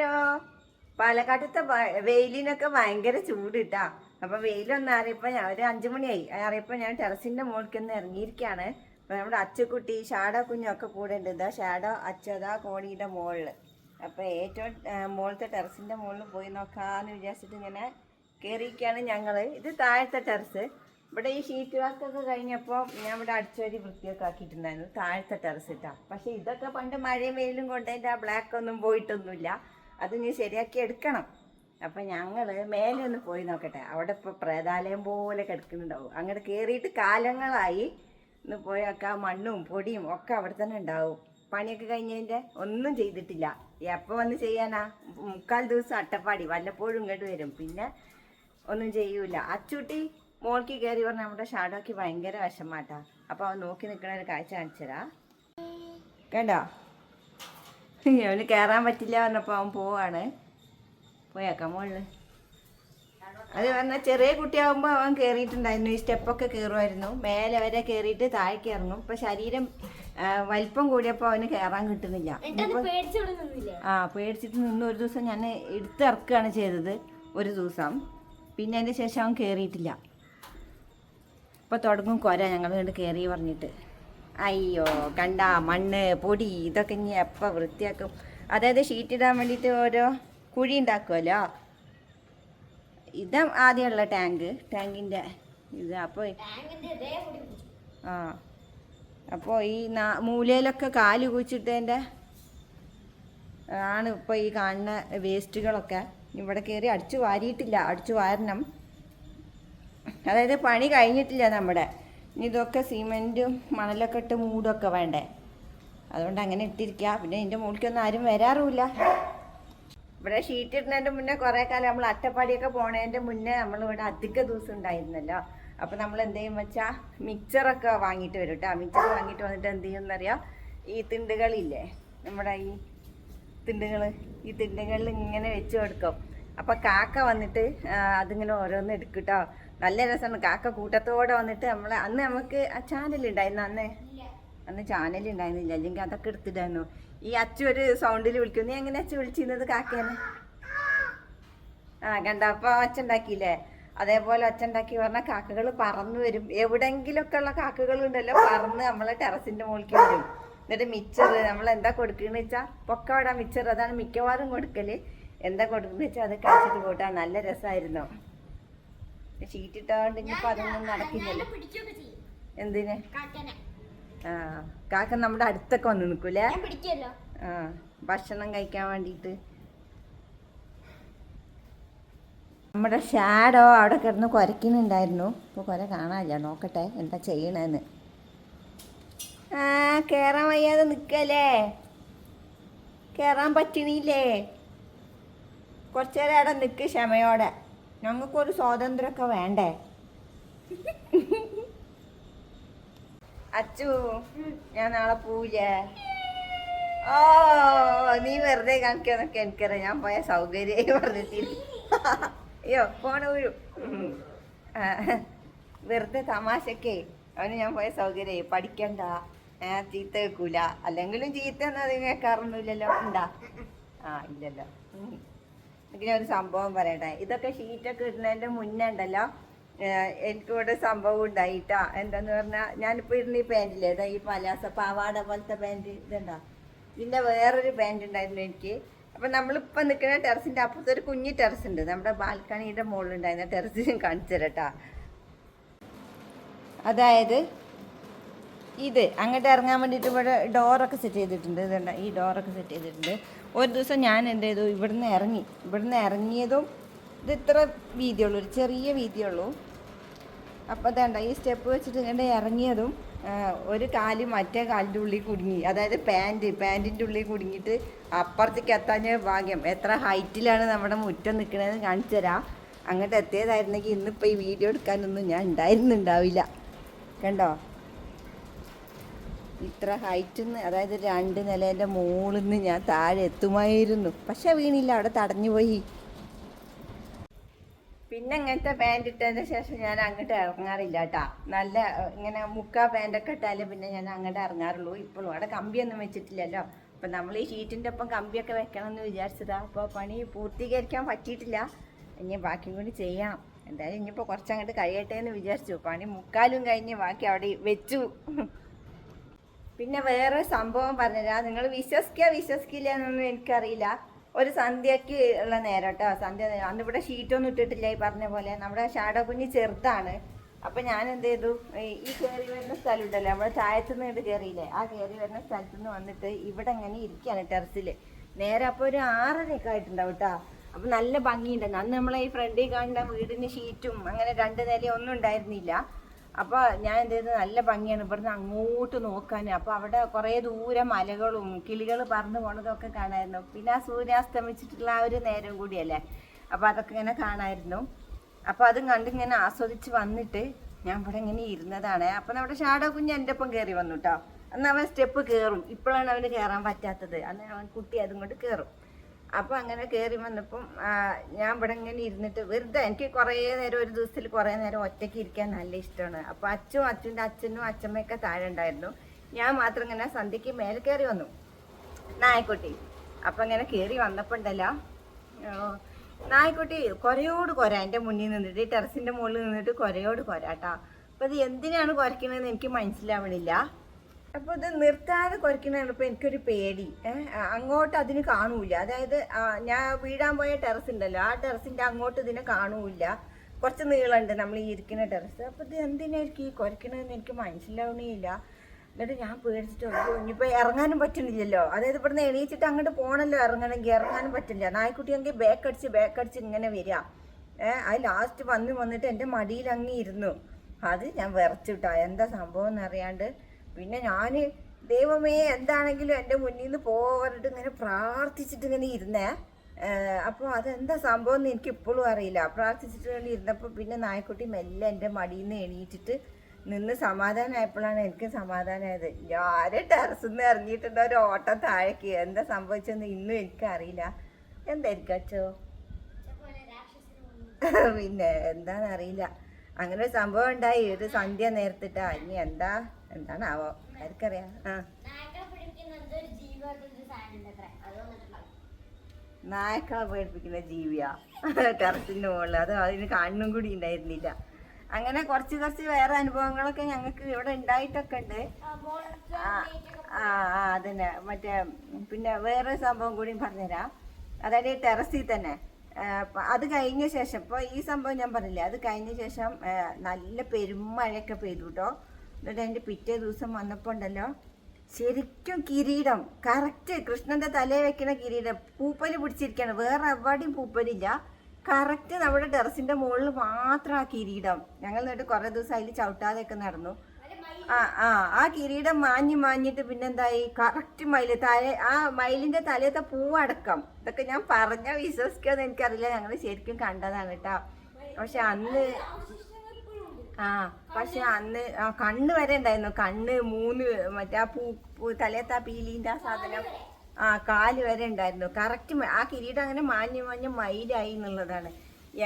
Hello പാലക്കാട്ടത്തെ വെയിലിനൊക്കെ ഭയങ്കര ചൂട് കിട്ടാ അപ്പൊ വെയിലൊന്നും അറിയപ്പോ ഞാൻ ഒരു അഞ്ചു മണിയായി. അറിയപ്പോ ഞാൻ ടെറസിന്റെ മുകളിൽ ഒന്ന് ഇറങ്ങിയിരിക്കാണ് അപ്പൊ നമ്മുടെ അച്ചുക്കുട്ടി ഷാഡോ കുഞ്ഞൊക്കെ കൂടെ ഉണ്ട്. ഇതാ ഷാഡോ അച്ചതാ കോണിയുടെ മുകളിൽ അപ്പൊ ഏറ്റവും മുകളിലത്തെ ടെറസിന്റെ മുകളിൽ പോയി നോക്കാന്ന് വിചാരിച്ചിട്ട് ഇങ്ങനെ കയറിയിരിക്കുകയാണ് ഞങ്ങൾ. ഇത് താഴത്തെ ടെറസ്. ഇവിടെ ഈ ഷീറ്റ് വർക്കൊക്കെ കഴിഞ്ഞപ്പോൾ ഞാൻ ഇവിടെ അടിച്ചുവരി വൃത്തിയൊക്കെ ആക്കിയിട്ടുണ്ടായിരുന്നു. താഴത്തെ ടെറസ് ഇട്ടാ പക്ഷെ ഇതൊക്കെ പണ്ട് മഴയും വെയിലും കൊണ്ട് അതിന്റെ ആ ബ്ലാക്ക് ഒന്നും പോയിട്ടൊന്നുമില്ല. അത് നീ ശരിയാക്കി എടുക്കണം. അപ്പം ഞങ്ങൾ മേലെ ഒന്ന് പോയി നോക്കട്ടെ. അവിടെ ഇപ്പോൾ പ്രേതാലയം പോലെ കിടക്കുന്നുണ്ടാവും. അങ്ങോട്ട് കയറിയിട്ട് കാലങ്ങളായി ഒന്ന് പോയി ആ മണ്ണും പൊടിയും ഒക്കെ അവിടെ തന്നെ ഉണ്ടാവും. പണിയൊക്കെ കഴിഞ്ഞതിന്റെ ഒന്നും ചെയ്തിട്ടില്ല. എപ്പോൾ വന്ന് ചെയ്യാനാ? മുക്കാൽ ദിവസം അട്ടപ്പാടി. വല്ലപ്പോഴും ഇങ്ങോട്ട് വരും. പിന്നെ ഒന്നും ചെയ്യൂല. അച്ചുട്ടി മോൾക്ക് കയറി പറഞ്ഞ നമ്മുടെ ഷാഡോക്ക് ഭയങ്കര വിഷമാട്ടാ. അപ്പോൾ അവൻ നോക്കി നിൽക്കണ ഒരു കാഴ്ച കാണിച്ചതാ കണ്ടോ? അവന് കയറാൻ പറ്റില്ല പറഞ്ഞപ്പോ അവൻ പോവാണ്. പോയേക്കാം മോളിൽ. അത് പറഞ്ഞാൽ ചെറിയ കുട്ടിയാകുമ്പോൾ അവൻ കയറിയിട്ടുണ്ടായിരുന്നു ഈ സ്റ്റെപ്പൊക്കെ കയറുമായിരുന്നു മേലെ വരെ കയറിയിട്ട് താഴേക്ക് ഇറങ്ങും. ഇപ്പൊ ശരീരം വലിപ്പം കൂടിയപ്പോൾ അവന് കയറാൻ കിട്ടുന്നില്ല. ആ പേടിച്ചിട്ട് നിന്ന് ഒരു ദിവസം ഞാൻ എടുത്തിറക്കുകയാണ് ചെയ്തത്. ഒരു ദിവസം. പിന്നെ അതിന്റെ ശേഷം അവൻ കയറിയിട്ടില്ല ഇപ്പോൾ തുടങ്ങും കൊര ഞങ്ങൾ കണ്ട് കയറി പറഞ്ഞിട്ട്. അയ്യോ കണ്ട മണ്ണ് പൊടി ഇതൊക്കെ ഇനി എപ്പോൾ വൃത്തിയാക്കും? അതായത് ഷീറ്റ് ഇടാൻ വേണ്ടിയിട്ട് ഓരോ കുഴി ഉണ്ടാക്കുമല്ലോ ഇത് ആദ്യമുള്ള ടാങ്ക് ടാങ്കിന്റെ ഇത്. അപ്പോൾ ആ. അപ്പോൾ ഈ നാ മൂലയിലൊക്കെ കാൽ കുഴിച്ചിട്ടതിന്റെ ആണ് ഇപ്പോൾ ഈ കാണുന്ന വേസ്റ്റുകളൊക്കെ. ഇവിടെ കയറി അടിച്ചു വാരിയിട്ടില്ല അടിച്ചു വാരണം. അതായത് പണി കഴിഞ്ഞിട്ടില്ല നമ്മുടെ. ഇതൊക്കെ സിമെന്റും മണലൊക്കെ ഇട്ട് മൂടൊക്കെ വേണ്ടേ? അതുകൊണ്ട് അങ്ങനെ ഇട്ടിരിക്കുക പിന്നെ ഇതിന്റെ മുകളിലേക്കൊന്നും ആരും വരാറുമില്ല. ഇവിടെ ഷീറ്റ് ഇടുന്നതിന്റെ മുന്നേ കുറേ കാലം നമ്മൾ അട്ടപ്പാടിയൊക്കെ പോണതിന്റെ മുന്നേ നമ്മളിവിടെ അധിക ദിവസം ഉണ്ടായിരുന്നല്ലോ. അപ്പോൾ നമ്മൾ എന്ത് ചെയ്യും വെച്ചാൽ മിക്സറൊക്കെ വാങ്ങിയിട്ട് വരും കേട്ടോ മിക്സർ വാങ്ങിയിട്ട് വന്നിട്ട് എന്ത് ചെയ്യുമെന്നറിയാം? ഈ തിണ്ടുകളില്ലേ? നമ്മുടെ ഈ തിണ്ടുകൾ ഈ തിണ്ടുകളിൽ ഇങ്ങനെ വെച്ച് കൊടുക്കും. അപ്പോൾ കാക്ക വന്നിട്ട് അതിങ്ങനെ ഓരോന്ന് എടുക്കും കേട്ടോ നല്ല രസമാണ്. കാക്ക കൂട്ടത്തോടെ വന്നിട്ട് നമ്മളെ അന്ന് നമുക്ക് ആ ചാനൽ ഉണ്ടായിരുന്നു അന്ന്? അന്ന് ചാനൽ ഉണ്ടായിരുന്നില്ല. അല്ലെങ്കിൽ അതൊക്കെ എടുത്തിട്ടായിരുന്നു. ഈ അച്ചു ഒരു സൗണ്ടിൽ വിളിക്കും. നീ എങ്ങനെ അച്ചു വിളിച്ചിരുന്നത് കാക്കേനെ? ആ കണ്ട? അപ്പൊ ഒച്ച ഉണ്ടാക്കിയില്ലേ? അതേപോലെ അച്ഛൻ ഉണ്ടാക്കി പറഞ്ഞാൽ കാക്കകൾ പറന്നു വരും. എവിടെങ്കിലൊക്കെ ഉള്ള കാക്കകൾ ഉണ്ടല്ലോ പറന്ന് നമ്മളെ ടെറസിന്റെ മുകളിൽ വരും. എന്നിട്ട് മിച്ചർ നമ്മൾ എന്താ കൊടുക്കുകയെന്ന് വെച്ചാൽ പൊക്കവട മിച്ചർ അതാണ് മിക്കവാറും കൊടുക്കൽ. എന്താ കൊടുക്കുന്നത് വെച്ചാൽ അത് കഴിച്ചിട്ട് പോട്ടാ. നല്ല രസമായിരുന്നു ഷീറ്റ് ഇട്ടാണ്ട് ഇനിയിപ്പോ അതൊന്നും നടക്കില്ലല്ലോ. എന്തിനെ? ആ കാക്ക നമ്മുടെ അടുത്തൊക്കെ വന്ന് നിൽക്കൂലേ ആ ഭക്ഷണം കഴിക്കാൻ വേണ്ടിയിട്ട് നമ്മുടെ ഷാഡോ അവിടെ കിടന്ന് കുരക്കുന്നുണ്ടായിരുന്നു ഇപ്പോൾ കുര കാണാനില്ല. നോക്കട്ടെ എന്താ ചെയ്യണെന്ന്. ആ കേറാൻ വയ്യാതെ നിൽക്കല്ലേ? കേറാൻ പറ്റണില്ലേ? കുറച്ചേരം അവിടെ നിൽക്ക് ക്ഷമയോടെ. ഞങ്ങൾക്കൊരു സ്വാതന്ത്ര്യമൊക്കെ വേണ്ടേ? അച്ചു ഞാൻ നാളെ പോവില്ലേ? ഓ നീ വെറുതെ കാണിക്കാന്നൊക്കെ എനിക്കറിയാം. ഞാൻ പോയ സൗകര്യമായി പറഞ്ഞിട്ടില്ല. അയ്യോ പോണ വീഴും. വെറുതെ തമാശക്കേ അവന് ഞാൻ പോയ സൗകര്യമായി പഠിക്കണ്ട. ഞാൻ ചീത്ത കേൾക്കൂല. അല്ലെങ്കിലും ചീത്ത എന്നത് കേൾക്കാറൊന്നുമില്ലല്ലോ. ഉണ്ടാ? ആ ഇല്ലല്ലോ. ഞാൻ ഒരു സംഭവം പറയട്ടെ. ഇതൊക്കെ ഷീറ്റൊക്കെ ഇടുന്നതിന്റെ മുന്നേ ഉണ്ടല്ലോ. എനിക്കിവിടെ സംഭവം ഉണ്ടായിട്ടാ. എന്താന്ന് പറഞ്ഞാൽ ഞാനിപ്പോൾ ഇരുന്ന് ഈ പാന്റില്ലേ ഇതാ ഈ പലാസ പാവാട പോലത്തെ പാന്റ് ഇതുണ്ടോ? ഇതിന്റെ വേറൊരു പാന്റ് ഉണ്ടായിരുന്നു എനിക്ക്. അപ്പം നമ്മളിപ്പോൾ നിൽക്കുന്ന ടെറസിന്റെ അപ്പുറത്ത് ഒരു കുഞ്ഞി ടെറസ് ഉണ്ട്. നമ്മുടെ ബാൽക്കണിയുടെ മുകളിലുണ്ടായിരുന്ന ടെറസ് ഞാൻ കാണിച്ചു തരട്ടാ. അതായത് ഇത്. അങ്ങോട്ട് ഇറങ്ങാൻ വേണ്ടിയിട്ട് ഇവിടെ ഡോറൊക്കെ സെറ്റ് ചെയ്തിട്ടുണ്ട്. ഇതുണ്ട്? ഈ ഡോറൊക്കെ സെറ്റ് ചെയ്തിട്ടുണ്ട്. ഒരു ദിവസം ഞാൻ എന്ത് ചെയ്തു? ഇവിടുന്ന് ഇറങ്ങി. ഇവിടുന്ന് ഇറങ്ങിയതും ഇത് ഇത്ര വീതിയുള്ളൂ. ഒരു ചെറിയ വീതിയുള്ളൂ. അപ്പോൾ അതേണ്ട ഈ സ്റ്റെപ്പ് വെച്ചിട്ട് ഇങ്ങനെ ഇറങ്ങിയതും ഒരു കാൽ മറ്റേ കാലിന്റെ ഉള്ളിൽ കുടുങ്ങി. അതായത് പാന്റ് പാന്റിന്റെ ഉള്ളിൽ കുടുങ്ങിയിട്ട് അപ്പുറത്തേക്ക് എത്താഞ്ഞ ഭാഗ്യം. എത്ര ഹൈറ്റിലാണ് നമ്മുടെ മുറ്റം നിൽക്കണതെന്ന് കാണിച്ചു തരാം. അങ്ങോട്ട് എത്തിയതായിരുന്നെങ്കിൽ ഇന്നിപ്പോൾ ഈ വീഡിയോ എടുക്കാനൊന്നും ഞാൻ ഉണ്ടായിരുന്നുണ്ടാവില്ല. കണ്ടോ? ഇത്ര ഹൈറ്റിൽ നിന്ന് അതായത് രണ്ട് നിലേന്റെ മുകളിൽ നിന്ന് ഞാൻ താഴെ എത്തുമായിരുന്നു. പക്ഷെ വീണില്ല അവിടെ തടഞ്ഞു പോയി പിന്നെ ഇങ്ങനത്തെ പാന്റ് ഇട്ടതിന് ശേഷം ഞാൻ അങ്ങോട്ട് ഇറങ്ങാറില്ല കേട്ടാ. നല്ല ഇങ്ങനെ മുക്കാ പാന്റൊക്കെ ഇട്ടാലേ പിന്നെ ഞാൻ അങ്ങോട്ട് ഇറങ്ങാറുള്ളൂ. ഇപ്പോഴും അവിടെ കമ്പിയൊന്നും വെച്ചിട്ടില്ലല്ലോ. അപ്പം നമ്മൾ ഈ ഷീറ്റിന്റെ ഒപ്പം കമ്പിയൊക്കെ വെക്കണം എന്ന് വിചാരിച്ചതാ. അപ്പോൾ പണി പൂർത്തീകരിക്കാൻ പറ്റിയിട്ടില്ല. ഇനി ബാക്കി കൂടി ചെയ്യാം. എന്തായാലും ഇനിയിപ്പോൾ കുറച്ച് അങ്ങോട്ട് കഴിയട്ടെ എന്ന് വിചാരിച്ചു. പണി മുക്കാലും കഴിഞ്ഞ് ബാക്കി അവിടെ വെച്ചു. പിന്നെ വേറെ സംഭവം പറഞ്ഞുതരാ നിങ്ങൾ വിശ്വസിക്കുക വിശ്വസിക്കില്ല എന്നൊന്നും എനിക്കറിയില്ല. ഒരു സന്ധ്യക്ക് ഉള്ള നേരം കേട്ടോ സന്ധ്യ നേരം. അന്ന് ഇവിടെ ഷീറ്റൊന്നും ഇട്ടിട്ടില്ല ഈ പറഞ്ഞ പോലെ. നമ്മുടെ ഷാഡോ കുഞ്ഞ് ചെറുതാണ്. അപ്പം ഞാൻ എന്ത് ചെയ്തു? ഈ- കയറി വരുന്ന സ്ഥലം ഉണ്ടല്ലോ നമ്മുടെ താഴത്തു നിന്ന് കയറിയില്ലേ ആ കയറി വരുന്ന സ്ഥലത്തു നിന്ന് വന്നിട്ട് ഇവിടെ ഇങ്ങനെ ഇരിക്കുകയാണ് ടെറസിൽ നേരെ അപ്പോൾ ഒരു ആറരയൊക്കെ ആയിട്ടുണ്ടാവും കേട്ടോ അപ്പം നല്ല ഭംഗിയുണ്ടായിരുന്നു അന്ന് നമ്മളെ ഈ ഫ്രണ്ടിൽ കാണുന്ന വീടിന് ഷീറ്റും അങ്ങനെ രണ്ട് നിലയും ഒന്നും ഉണ്ടായിരുന്നില്ല. അപ്പോൾ ഞാൻ എന്ത് ചെയ്തു? നല്ല ഭംഗിയാണ്. ഇവിടുന്ന് അങ്ങോട്ട് നോക്കാൻ അപ്പോൾ അവിടെ കുറേ ദൂരെ മലകളും കിളികൾ പറന്ന് പോണതൊക്കെ കാണായിരുന്നു. പിന്നെ ആ സൂര്യാസ്തമിച്ചിട്ടുള്ള ആ ഒരു നേരം കൂടിയല്ലേ? അപ്പോൾ അതൊക്കെ ഇങ്ങനെ കാണായിരുന്നു. അപ്പോൾ അതും കണ്ടിങ്ങനെ ആസ്വദിച്ച് വന്നിട്ട് ഞാൻ ഇവിടെ ഇങ്ങനെ ഇരുന്നതാണ്. അപ്പം നമ്മുടെ ഷാഡോ കുഞ്ഞ് എന്റെ ഒപ്പം കയറി വന്നു കേട്ടോ അന്ന് അവൻ സ്റ്റെപ്പ് കയറും ഇപ്പോഴാണ് അവന് കയറാൻ പറ്റാത്തത്. അന്ന് അവൻ കുട്ടി അതും കൊണ്ട് കയറും അപ്പോൾ അങ്ങനെ കയറി വന്നപ്പം ഞാൻ ഇവിടെ ഇങ്ങനെ ഇരുന്നിട്ട് വെറുതെ എനിക്ക് കുറേ നേരം ഒരു ദിവസത്തിൽ കുറേ നേരം ഒറ്റയ്ക്ക് ഇരിക്കാൻ നല്ല ഇഷ്ടമാണ്. അപ്പോൾ അച്ഛനും അച്ഛന്റെ അച്ഛനും അച്ഛമ്മയൊക്കെ താഴെ ഉണ്ടായിരുന്നു. ഞാൻ മാത്രം ഇങ്ങനെ സന്ധ്യയ്ക്ക് മേലെ കയറി വന്നു. നായക്കുട്ടി. അപ്പം ഇങ്ങനെ കയറി വന്നപ്പോൾ ഉണ്ടല്ലോ നായക്കുട്ടി കൊരയോട് കൊര എന്റെ മുന്നിൽ നിന്നിട്ട് ടെറസിന്റെ മുകളിൽ നിന്നിട്ട് കൊരയോട് കൊരാട്ടാ അപ്പം ഇത് എന്തിനാണ് കുരയ്ക്കണതെന്ന് എനിക്ക് മനസ്സിലാവണില്ല. അപ്പോൾ ഇത് നിർത്താതെ കുരയ്ക്കണപ്പോൾ എനിക്കൊരു പേടി. അങ്ങോട്ട് അതിന് കാണൂല. അതായത് ഞാൻ വീഴാൻ പോയ ടെറസ് ഉണ്ടല്ലോ. ആ ടെറസിന്റെ അങ്ങോട്ട് ഇതിനെ കാണൂല. കുറച്ച് നീളമുണ്ട് നമ്മൾ ഈ ഇരിക്കുന്ന ടെറസ്. അപ്പോൾ ഇത് എന്തിനായിരിക്കും ഈ കുരയ്ക്കണതെന്ന് എനിക്ക് മനസ്സിലാവണേയില്ല എന്നിട്ട് ഞാൻ പേടിച്ചിട്ട് ഇനിയിപ്പോൾ ഇറങ്ങാനും പറ്റുന്നില്ലല്ലോ. അതായത് ഇവിടുന്ന് എണീച്ചിട്ട് അങ്ങോട്ട് പോകണല്ലോ ഇറങ്ങണമെങ്കിൽ ഇറങ്ങാനും പറ്റില്ല. നായ്ക്കുട്ടിയെങ്കിൽ ബാക്ക് അടിച്ച് ബാക്ക് ഇങ്ങനെ വരിക. ഏഹ് അത് ലാസ്റ്റ് വന്ന് വന്നിട്ട് എന്റെ മടിയിൽ അങ്ങ് ഇരുന്നു. അത് ഞാൻ വിറച്ചിട്ടാ എന്താ സംഭവം എന്നറിയാണ്ട് പിന്നെ ഞാൻ ദൈവമേ എന്താണെങ്കിലും എന്റെ മുന്നിൽ നിന്ന് പോകാനിട്ട് ഇങ്ങനെ പ്രാർത്ഥിച്ചിട്ട് ഇങ്ങനെ ഇരുന്നേ. അപ്പോൾ അതെന്താ സംഭവം എന്ന് എനിക്ക് ഇപ്പോഴും അറിയില്ല. പ്രാർത്ഥിച്ചിട്ട് ഇങ്ങനെ ഇരുന്നപ്പോൾ പിന്നെ നായ്ക്കുട്ടി മെല്ലെ എന്റെ മടിയിൽ നിന്ന് എണീറ്റിട്ട് നിന്ന് സമാധാനമായപ്പോഴാണ് എനിക്ക് സമാധാനമായത് ഞാൻ ടെറസിൽ നിന്ന് ഇറങ്ങിയിട്ടുണ്ട് ഒരു ഓട്ടം താഴേക്ക്. എന്താ സംഭവിച്ചതെന്ന് ഇന്നും എനിക്കറിയില്ല. എന്തായിരിക്കും അച്ചോ? പിന്നെ എന്താണെന്നറിയില്ല അങ്ങനെ ഒരു സംഭവം ഉണ്ടായി. ഒരു സന്ധ്യ നേരത്തിട്ട. ഇനി എന്താ? എന്താണാവോ? ആർക്കറിയാം. ആ. നായക്കളെ പേടിപ്പിക്കുന്ന ജീവിയാ ടെറസിന്റെ മുകളിൽ അത് അതിന് കണ്ണും കൂടി ഉണ്ടായിരുന്നില്ല. അങ്ങനെ കുറച്ച് കുറച്ച് വേറെ അനുഭവങ്ങളൊക്കെ ഞങ്ങൾക്ക് ഇവിടെ ഉണ്ടായിട്ടൊക്കെ ഉണ്ട്. ആ ആ അതന്നെ. മറ്റേ പിന്നെ വേറെ സംഭവം കൂടി പറഞ്ഞുതരാം. അതായത് ടെറസിൽ തന്നെ. അത് കഴിഞ്ഞ ശേഷം ഇപ്പോൾ ഈ സംഭവം ഞാൻ പറഞ്ഞില്ലേ അത് കഴിഞ്ഞ ശേഷം നല്ല പെരുമഴയൊക്കെ പെയ്തു കേട്ടോ എന്നിട്ട് അതിന്റെ പിറ്റേ ദിവസം വന്നപ്പോൾ ഉണ്ടല്ലോ ശരിക്കും കിരീടം കറക്റ്റ് കൃഷ്ണന്റെ തലയിൽ വെക്കുന്ന കിരീടം പൂപ്പൽ പിടിച്ചിരിക്കുകയാണ് വേറെ എവിടെയും പൂപ്പലില്ല. കറക്റ്റ് നമ്മുടെ ടെറസിന്റെ മുകളിൽ മാത്രം ആ കിരീടം. ഞങ്ങൾ എന്നിട്ട് കുറേ ദിവസം അതിൽ ചവിട്ടാതെയൊക്കെ നടന്നു. ആ ആ ആ കിരീടം മാഞ്ഞു മാഞ്ഞിട്ട് പിന്നെന്തായി? കറക്റ്റ് മയിൽ തല ആ മയിലിന്റെ തലയത്തെ പൂവടക്കം. ഇതൊക്കെ ഞാൻ പറഞ്ഞ വിശ്വസിക്കാന്ന് എനിക്കറിയില്ല. ഞങ്ങൾ ശരിക്കും കണ്ടതാണ് കേട്ടോ. പക്ഷെ അന്ന് ആ പക്ഷെ അന്ന് ആ കണ്ണ് വരെ ഉണ്ടായിരുന്നു. കണ്ണ് മൂന്ന് മറ്റേ ആ പൂ പൂ തലയത്തെ ആ പീലിന്റെ ആ സാധനം ആ കാൽ വരെ ഉണ്ടായിരുന്നു. കറക്റ്റ് ആ കിരീടം അങ്ങനെ മാഞ്ഞു മാഞ്ഞ് മയിലായി എന്നുള്ളതാണ്.